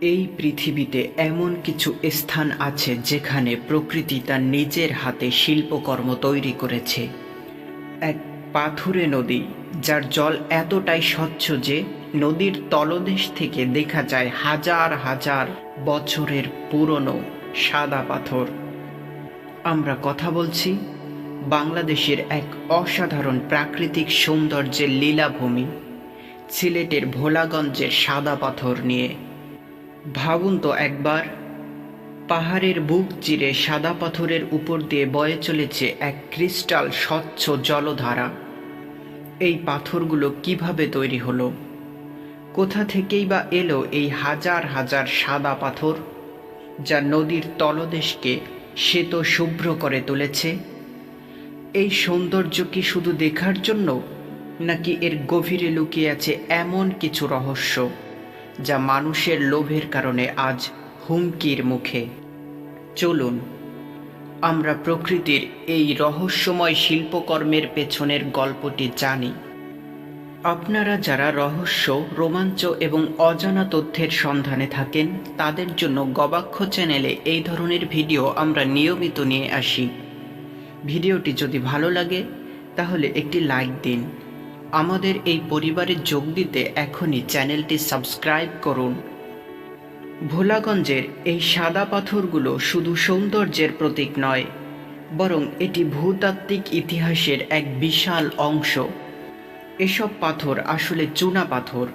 এই পৃথিবীতে এমন কিছু স্থান আছে যেখানে প্রকৃতি তার নিজের হাতে শিল্পকর্ম তৈরি করেছে। এক পাথুরে নদী, যার জল এতটাই স্বচ্ছ যে নদীর তলদেশ থেকে দেখা যায় হাজার হাজার বছরের পুরনো সাদা পাথর। আমরা কথা বলছি বাংলাদেশের এক অসাধারণ প্রাকৃতিক সৌন্দর্যের লীলাভূমি, সিলেটের ভোলাগঞ্জের সাদা পাথর নিয়ে। ভাবুন তো একবার। পাহাড়ের বুক চিরে সাদা পাথরের উপর দিয়ে বয়ে চলেছে এক ক্রিস্টাল স্বচ্ছ জলধারা। এই পাথরগুলো কীভাবে তৈরি হলো? কোথা থেকেই বা এলো এই হাজার হাজার সাদা পাথর, যা নদীর তলদেশকে শ্বেত শুভ্র করে তুলেছে? এই সৌন্দর্য কি শুধু দেখার জন্য, নাকি এর গভীরে লুকিয়ে আছে এমন কিছু রহস্য? যা মানুষের লোভের কারণে আজ হুমকির মুখে। চলুন, আমরা প্রকৃতির এই রহস্যময় শিল্পকর্মের পেছনের গল্পটি জানি। আপনারা যারা রহস্য, রোমাঞ্চ এবং অজানা তথ্যের সন্ধানে থাকেন, তাদের জন্য গবাক্ষ চ্যানেলে এই ধরনের ভিডিও আমরা নিয়মিত নিয়ে আসি। ভিডিওটি যদি ভালো লাগে, তাহলে একটি লাইক দিন। আমাদের এই পরিবারে যোগ দিতে এখনই চ্যানেলটি সাবস্ক্রাইব করুন। ভোলাগঞ্জের এই সাদা পাথরগুলো শুধু সৌন্দর্যের প্রতীক নয়, বরং এটি ভূতাত্ত্বিক ইতিহাসের এক বিশাল অংশ। এসব পাথর আসলে চুনা পাথর,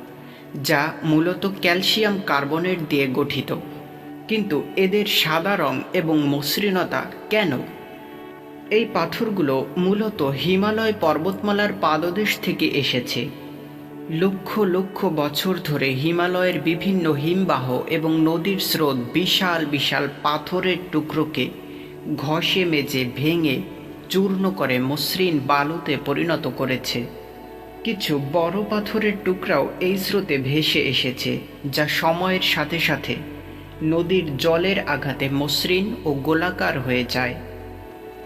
যা মূলত ক্যালসিয়াম কার্বনেট দিয়ে গঠিত। কিন্তু এদের সাদা রং এবং মসৃণতা কেন? এই পাথরগুলো মূলত হিমালয় পর্বতমালার পাদদেশ থেকে এসেছে। লক্ষ লক্ষ বছর ধরে হিমালয়ের বিভিন্ন হিমবাহ এবং নদীর স্রোত বিশাল বিশাল পাথরের টুকরোকে ঘষে মেজে ভেঙে চূর্ণ করে মসৃণ বালুতে পরিণত করেছে। কিছু বড় পাথরের টুকরাও এই স্রোতে ভেসে এসেছে, যা সময়ের সাথে সাথে নদীর জলের আঘাতে মসৃণ ও গোলাকার হয়ে যায়।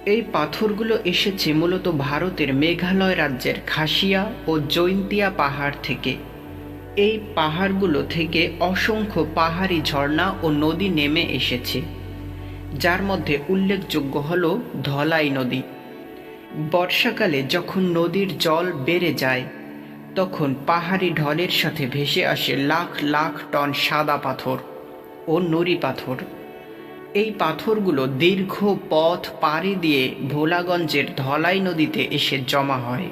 এই পাথরগুলো এসেছে মূলত ভারতের মেঘালয় রাজ্যের খাসিয়া ও জৈন্তিয়া পাহাড় থেকে। এই পাহাড়গুলো থেকে অসংখ্য পাহাড়ি ঝর্ণা ও নদী নেমে এসেছে, যার মধ্যে উল্লেখযোগ্য হল ধলাই নদী। বর্ষাকালে যখন নদীর জল বেড়ে যায়, তখন পাহাড়ি ঢলের সাথে ভেসে আসে লাখ লাখ টন সাদা পাথর ও নুড়ি পাথর। এই পাথরগুলো দীর্ঘ পথ পাড়ি দিয়ে ভোলাগঞ্জের ধলাই নদীতে এসে জমা হয়।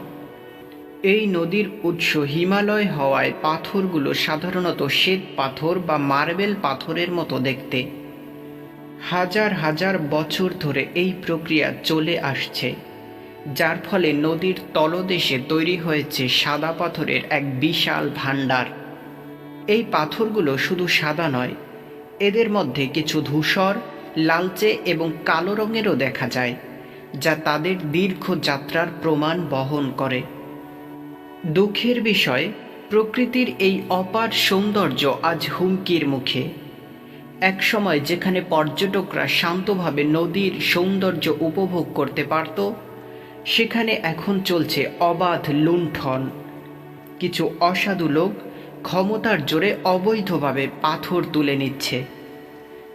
এই নদীর উৎস হিমালয় হওয়ায় পাথরগুলো সাধারণত শ্বেত পাথর বা মার্বেল পাথরের মতো দেখতে। হাজার হাজার বছর ধরে এই প্রক্রিয়া চলে আসছে, যার ফলে নদীর তলদেশে তৈরি হয়েছে সাদা পাথরের এক বিশাল ভাণ্ডার। এই পাথরগুলো শুধু সাদা নয়, এদের মধ্যে কিছু ধূসর লালচে এবং কালো রঙেরও দেখা যায়, যা তাদের দীর্ঘ যাত্রার প্রমাণ বহন করে। দুঃখের বিষয়, প্রকৃতির এই অপার সৌন্দর্য আজ হুমকির মুখে। এক সময় যেখানে পর্যটকরা শান্তভাবে নদীর সৌন্দর্য উপভোগ করতে পারত, সেখানে এখন চলছে অবাধ লুণ্ঠন। কিছু অসাধু লোক ক্ষমতার জোরে অবৈধভাবে পাথর তুলে নিচ্ছে।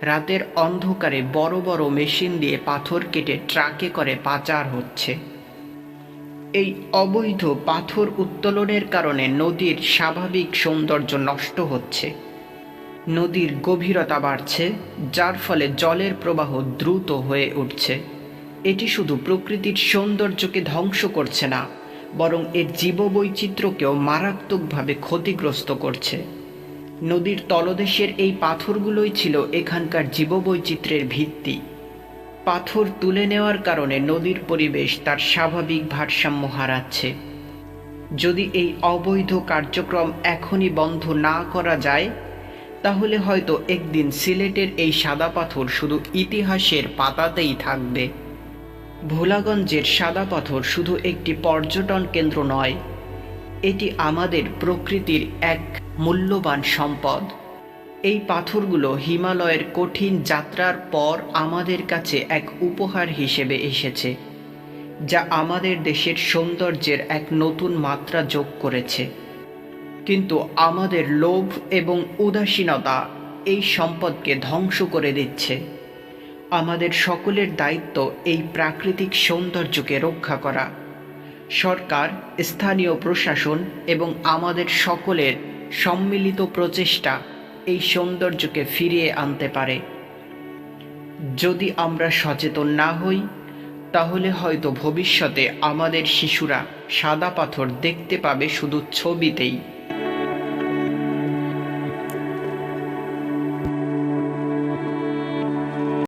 রাতের অন্ধকারে বড় বড় মেশিন দিয়ে পাথর কেটে ট্রাকে করে পাচার হচ্ছে। এই অবৈধ পাথর উত্তোলনের কারণে নদীর স্বাভাবিক সৌন্দর্য নষ্ট হচ্ছে। নদীর গভীরতা বাড়ছে, যার ফলে জলের প্রবাহ দ্রুত হয়ে উঠছে। এটি শুধু প্রকৃতির সৌন্দর্যকে ধ্বংস করছে না, বরং এর জীববৈচিত্র্যকেও মারাত্মকভাবে ক্ষতিগ্রস্ত করছে। নদীর তলদেশের এই পাথরগুলোই ছিল এখানকার জীববৈচিত্র্যের ভিত্তি। পাথর তুলে নেওয়ার কারণে নদীর পরিবেশ তার স্বাভাবিক ভারসাম্য হারাচ্ছে। যদি এই অবৈধ কার্যক্রম এখনই বন্ধ না করা যায়, তাহলে হয়তো একদিন সিলেটের এই সাদা পাথর শুধু ইতিহাসের পাতাতেই থাকবে। ভোলাগঞ্জের সাদা পাথর শুধু একটি পর্যটন কেন্দ্র নয় এটি আমাদের প্রকৃতির এক মূল্যবান সম্পদ। এই পাথরগুলো হিমালয়ের কঠিন যাত্রার পর আমাদের কাছে এক উপহার হিসেবে এসেছে, যা আমাদের দেশের সৌন্দর্যের এক নতুন মাত্রা যোগ করেছে। কিন্তু আমাদের লোভ এবং উদাসীনতা এই সম্পদকে ধ্বংস করে দিচ্ছে। আমাদের সকলের দায়িত্ব এই প্রাকৃতিক সৌন্দর্যকে রক্ষা করা। সরকার, স্থানীয় প্রশাসন এবং আমাদের সকলের সম্মিলিত প্রচেষ্টা এই সৌন্দর্যকে ফিরিয়ে আনতে পারে। যদি আমরা সচেতন না হই, তাহলে হয়তো ভবিষ্যতে আমাদের শিশুরা সাদা পাথর দেখতে পাবে শুধু ছবিতেই।